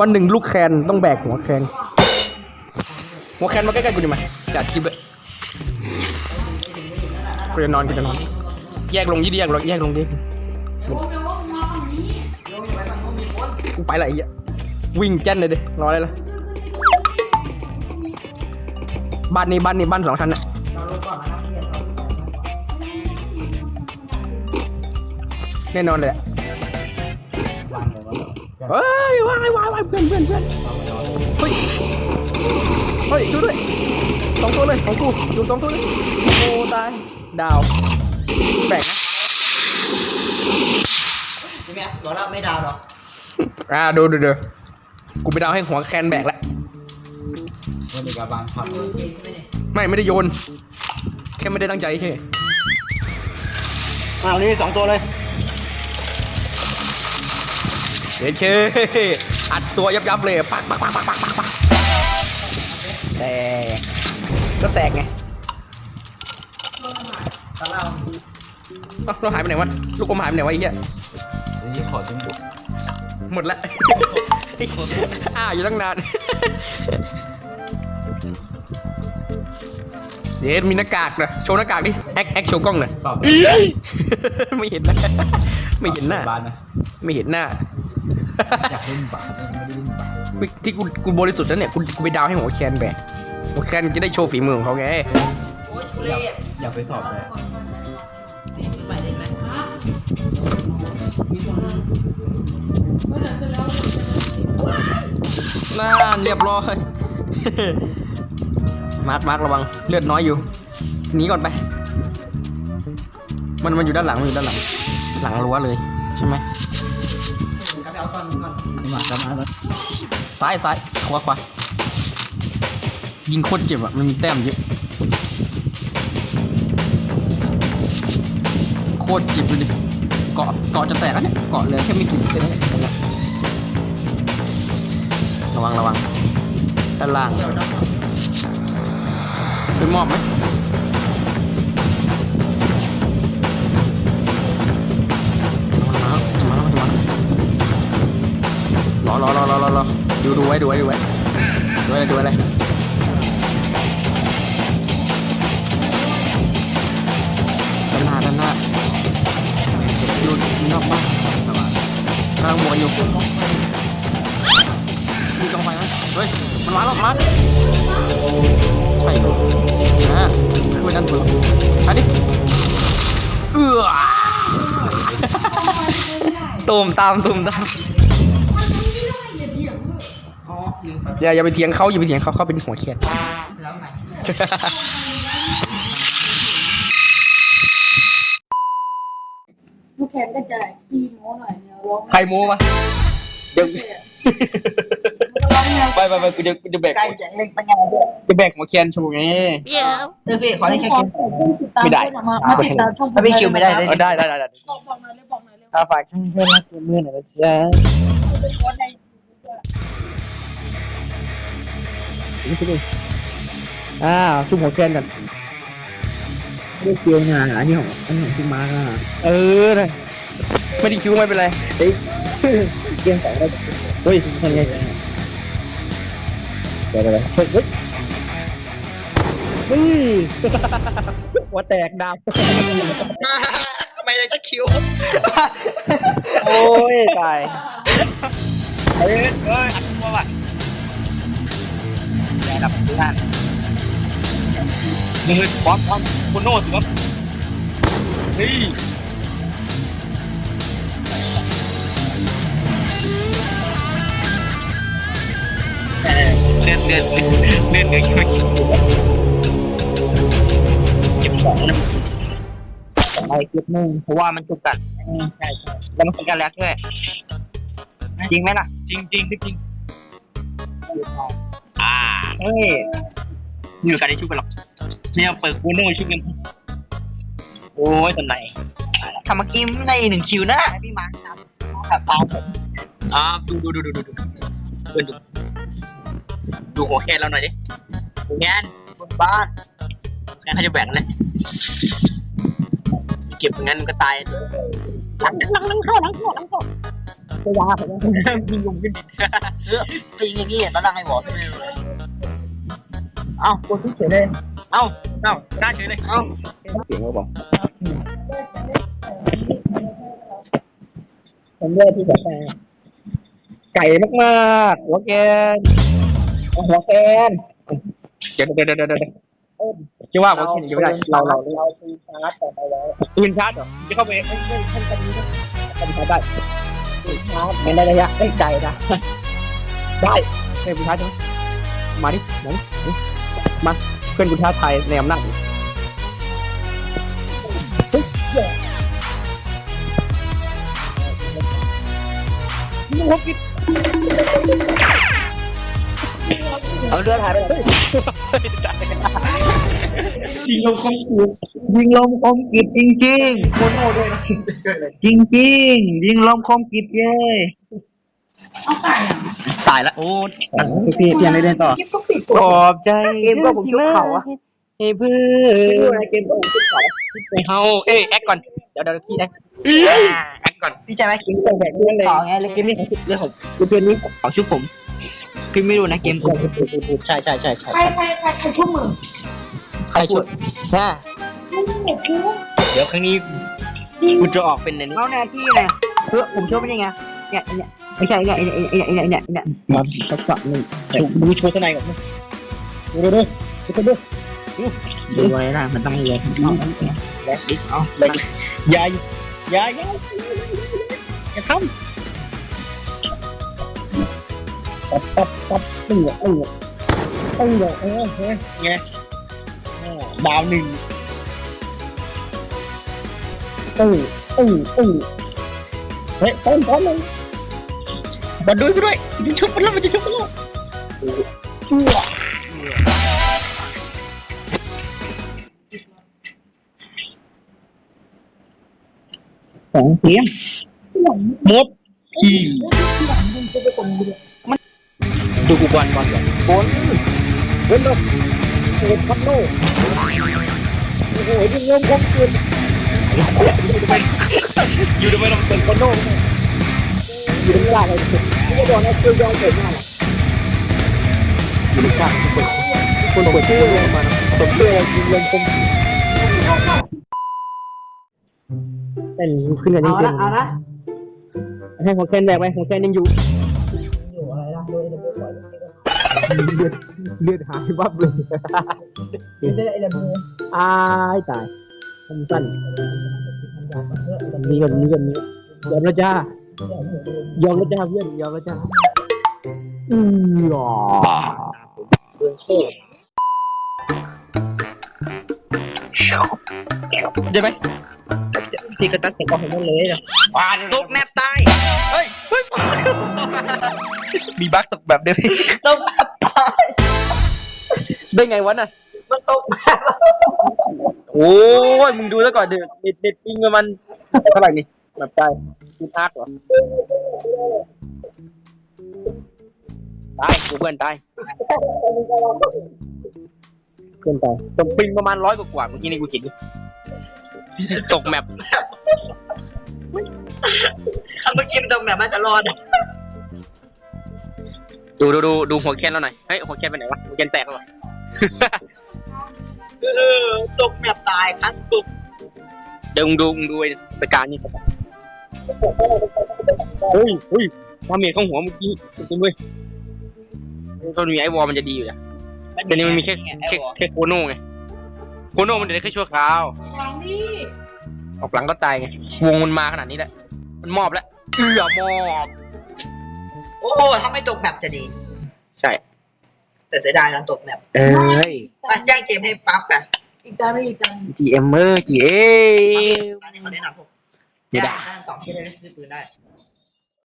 วันหนึ่งลูกแคนต้องแบกหัวแคนหัวแคนมาใกล้ๆกูดิมาจัดคลิปเลยกูจะนอนกูจะนอน แยกลงยี่ดีแยกลงแยกลงดิกูไปละไอ้เหี้ยวิ่งแจ้นเลยดิรออะไรล่ะบ้านนี้บ้านนี้บ้านสองชั้นน่ะแน่นอนเลยอะ เฮ้ยวายวายวายเพื่อนเพื่อนเพื่อนเฮ้ยเฮ้ยช่วยด้วยสองตัวเลยของกูอยู่สองตัวเลยโอ้ตายดาวแบกนะใช่ไหมหรอเราไม่ดาวหรอกอ่าดูดูดูกูไปดาวให้หัวแคนแบกแล้ววันนี้กับบางคโอเคใช่ไหมเนี่ยไม่ไม่ได้โยน แค่ไม่ได้ตั้งใจใช่ำอ้าวนี่สองตัวเลย เด็ดเคอัดตัวยับยับเลยปักปักปักปักปักปักปักแตกก็แตกไงเราเอ้าเราหายไปไหนวะลูกอมหายไปไหนวะไอ้เหี้ยนี่ขอจุ่มบุกหมดละอ่าอยู่ตั้งนานเย็ดมีหน้ากากนะโชว์หน้ากากดิแอคแอคโชว์กล้องหน่อยสอบไม่เห็นหน้าไม่เห็นหน้าไม่เห็นหน้า อยากเล่นบ้านไม่ได้เล่นบ้านที่กูกูบริสุทธิ์แล้วเนี่ยกูกูไปดาวให้หัวแคนแบกหัวแคนจะได้โชว์ฝีมือของเขาไงโอ้ยทุเรศอยากไปสอบเลยนี่ขึ้นไปได้ไหมน่าเรียบร้อยมาร์คมาร์คระวังเลือดน้อยอยู่หนีก่อนไป มันมันอยู่ด้านหลังมันอยู่ด้านหลัง หลังรั้วเลยใช่ไหม ซ้ายซ้ายขวาขวายิงโคตรเจ็บอะ มันมีแต้มเยอะ โคตรเจ็บเลยดิเกาะเกาะจะแตกแล้วเนี่ย เกาะเหลือแค่ไม่กี่เซนแล้วเนี่ยระวังระวังด้านล่างเดี๋ยวเราไปมอบไหม รอรอรอรอรอดูดูไว้ดูไว้ดูไว้ดูไว้ดูไว้เลยด้านหน้าด้านหน้าดูนอกบ้านกำลังบวกอยู่มีกองไฟไหมเฮ้ยมันมาแล้วมาใช่นะขึ้นไปด้านบนอันนี้เอือตูมตามตูมตาม อ๋อลืมไปอย่าอย่าไปเถียงเขาอย่าไปเถียงเขาเขาเป็นหัวเขียดแล้วไงลูกแคนก็จะขี้โม้หน่อยเนี่ยร้องใครโม้มาเดี๋ยวร้องแนวไปไปไปกูจะกูจะแบกใกล้เสียงเล็กปัญญาด้วยจะแบกหัวเขียนโชว์ไงเออพี่ขอได้แค่ขอคิวติดตามไม่ได้ด้วยนะมามาติดตามช่องถ้าพี่คิวไม่ได้เลยเออได้ได้ได้ได้บอกบอกหน่อยเลยบอกหน่อยเลยอาฝากช่างเพื่อนรักเพื่อนหน่อยนะจ๊ะ นคนในนี่คืออ่าซุ่มหัวเขียนกันเรียกเกียวงานอันนี้ของอันนี้ของซุ่มมาร์กอะเออเลยไม่ได้คิวไม่เป็นไรเฮ้ยเกียงสองได้เฮ้ยทำไงเดี๋ยวเดี๋ยวเฮ้ยเฮ้ยเฮ้ยหัวแตกดาวทำไมเลยจะคิวโอ้ยตายเฮ้ยเฮ้ยอันตัวว่ะ แย่ดับทุกท่านมึงเลยบอสบอสคุณโน่สิครับเฮ้ยเลื่อนเลื่อนเลื่อนเลื่อนเลื่อนช่วยเก็บสองนะไปคลิปนึงเพราะว่ามันจุกกัดใช่ใช่แล้วมันเป็นการแลกด้วยจริงไหมล่ะ จริงจริงจริงอ่า เฮ้ยมีโอกาสได้ชุบไปหรอกเนี่ยเปิดกูโน่ชุบกันโอ้ยตอนไหนทำเมื่อกี้ไม่ได้หนึ่งคิวนะพี่มาร์คครับกับตามผมอ่าดูดูดูดูดูดูเพื่อนดูดูหัวแคนเราหน่อยดิหัวแคนบนบ้านแคนเขาจะแบ่งเลยเก็บงั้นมันก็ตายหลังหลังหลังเข้าหลังเข้าหลังเข้าจะยาผมยิงลงขึ้นเออตีอย่างงี้ตอนนั่งให้บอกไม่รู้เลยเอ้าคนที่เฉยเลยเอ้าเอ้าหน้าเฉยเลยเอ้าเสียงเขาบอกผมเลือกที่แบบไก่มากๆหัวแกนหัวแกนเดี๋ยวเดี๋ยวเดี๋ยวเดี๋ยวคิดว่าหัวแกนยังไม่ได้เราเราเราปืนชาร์จต่อไปแล้วปืนชาร์จเหรอจะเข้าไปเอ้ยเอ้ยท่านกันนี้นะปืนชาร์จได้ปืนชาร์จไม่ได้ระยะไม่ไกลนะได้เฮ้ยปืนชาร์จใช่ไหมมาดิมาดิ มาเพื่อนกูท้าทายในอำนาจเอาเรือถ่ายไปเลยยิงลมคมกริบยิงลมคมกริบจริงจริงๆโคโน่ด้วยนะจริงจริงๆ ยิงลมคมกริบเย้ เอาไก่อะตายแล้วโอ้พี่พี่ยังไม่เล่นต่อกิ๊บก็ปิดขอบใจเกมก็ผมชุบเขาอะให้เพื่อนเกมก็ผมชุบเขาไปเฮาเอ้ยแอคก่อน เดี๋ยวเดี๋ยวพี่แอคแอคก่อนพี่ใช่ไหมเกมต้องแบบนี้เลยต่อไงเลยเกมนี้เรื่องของคือเกมนี้ขอชุบผมพี่ไม่รู้นะเกมผมใช่ใช่ใช่ใช่ใครใครใครใครชุ่มมือใครพูดใช่นี่คือเดี๋ยวครั้งนี้กูจะออกเป็นในนี้เอาแน่พี่ไงเพื่อผมชุบไม่ได้ไงเนี่ยเนี่ย ไม่ใช่เนี่ยเนี่ยเนี่ยเนี่ยเนี่ยเนี่ยมาทักษะหนึ่งดูโชว์ข้างในก่อนดูดูดูดูดูดูไว้นะมันต้องเลยแล้วดิเอาอย่าอย่าอย่าอย่าทำปับปับปับตึ้งตึ้งตึ้งเออเฮ้ยไงดาวหนึ่งตึ้งตึ้งตึ้งเฮ้ยต้นต้นหนึ่ งมาด้วยด้วยมันชุบมันแล้วมันจะชุบมันแล้วชั่วสองเสียงหมดที่ดูกูก่อนก่อนก่อนบนบนแบบโอ้พันโนโอ้โหยิงเงินคมเกินอยู่ทำไมเราเป็นพันโน อยู่ในหลักอะไรที่จะบอกนะคือยอมเกิดมาอยู่ในกลางคนเปิดชื่อลงมาสมเด็จยิงเงินคมเป็นขึ้นกันจริงเอาละเอาละให้ของแคนแบกไหมของแคนยังอยู่อยู่อะไรล่ะโด้วยเรื่องก่อนเลือดเลือดหายวับเลยจะได้เรื่องอายตายผมสั้นนี่กันนี่กันนี่ยอมแล้วจ้า ยอมแล้วจ้าเพื่อนยอมแล้วจ้าอือหรอเรื่องคู่ใช่ไหมพี่ก็ตัดเสร็จก็ผมหมดเลยนะตกแมปตายเฮ้ยเฮ้ยมีบั๊กตกแบบเดียวตกแมปตายได้ไงวะน่ะมันตกแมปโอ้ยมึงดูแล้วก่อนเด็ดเด็ดเด็ดจริงมันเท่าไหร่นี่ แบบตายกูทักเหรอตายกูเพื่อนตายเพื่อนตายตกปิงประมาณร้อยกว่าๆเมื่อกี้นี่กูเห็นอยู่ตกแมปถ้าเมื่อกี้มันตกแมปมันจะรอดดูดูดูดูหัวแคนเราหน่อยเฮ้ยหัวแคนไปไหนวะหัวแคนแตกแล้ววะ เออตกแมปตายคันตุกเดี๋ยวมึงดูมึงดูไอ้สการนี่ เฮ้ยเฮ้ยความเมียของหัวเมื่อกี้จริงๆเว้ยตอนมีไอวอลมันจะดีอยู่นะเดี๋ยวนี้มันมีแค่แค่แค่โคโน่ไงโคโน่มันจะได้แค่ชั่วคราวหลังนี่ออกหลังก็ตายไงวงมันมาขนาดนี้แหละมันมอบแล้วเอือมอบโอ้โหถ้าไม่ตกแมปจะดี ใช่ แต่เสียดายนะตกแมปเอ้ยมาแจ้งเกมให้ปั๊บกันอีกจานไม่อีกจาน GM เมอร์ GA ตอนนี้เขาแนะนำผม ไม่ได้ด้านต่อที่ได้ซื้อปืนได้